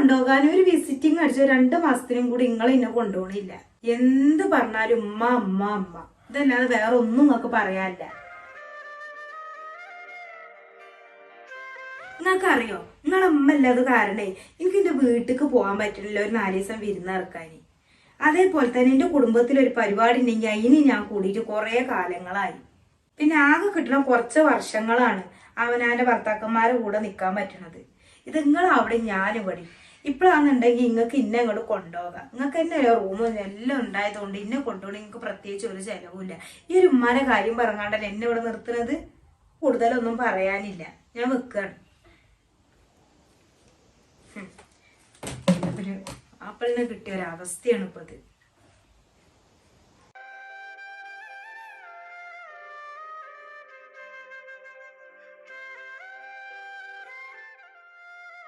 കൊണ്ടുപോകാൻ ഒരു വിസിറ്റിംഗ് അടിച്ച രണ്ട് മാസത്തിനും കൂടി നിങ്ങൾ എന്നെ കൊണ്ടുപോകണില്ല എന്ത് പറഞ്ഞാലും ഉമ്മ അമ്മ അമ്മ ഇതല്ലാതെ വേറെ ഒന്നും നിങ്ങൾക്ക് പറയാനില്ല. നിങ്ങൾക്കറിയോ നിങ്ങളെ അമ്മ അല്ലാതെ കാരണേ എനിക്ക് എന്റെ വീട്ടിലേക്ക് പോകാൻ പറ്റുന്നില്ല ഒരു നാല് ദിവസം വിരുന്നിറക്കാൻ അതേപോലെ തന്നെ എന്റെ കുടുംബത്തിൽ ഒരു പരിപാടി ഉണ്ടെങ്കിൽ അതിന് ഞാൻ കൂടിയിട്ട് കുറേ കാലങ്ങളായി. പിന്നെ ആകെ കിട്ടണ കുറച്ച് വർഷങ്ങളാണ് അവനാന്റെ ഭർത്താക്കന്മാരെ കൂടെ നിൽക്കാൻ പറ്റണത്. ഇത് ഞാൻ ഇവിടെ ഇപ്പോഴാണെന്നുണ്ടെങ്കിൽ നിങ്ങൾക്ക് ഇന്നെ അങ്ങോട്ട് കൊണ്ടുപോകാം. നിങ്ങൾക്ക് തന്നെ റൂമും എല്ലാം ഉണ്ടായതുകൊണ്ട് ഇന്നെ കൊണ്ടുപോകണം. നിങ്ങൾക്ക് പ്രത്യേകിച്ച് ഒരു ചിലവുമില്ല. ഈ ഒരു ഉമ്മാന കാര്യം പറഞ്ഞാണ്ടല്ല എന്നെ ഇവിടെ നിർത്തുന്നത്? കൂടുതലൊന്നും പറയാനില്ല. ഞാൻ വെക്കുകയാണ് ആപ്പിളിനെ കിട്ടിയ ഒരു അവസ്ഥയാണ് ഇപ്പൊ ഇത്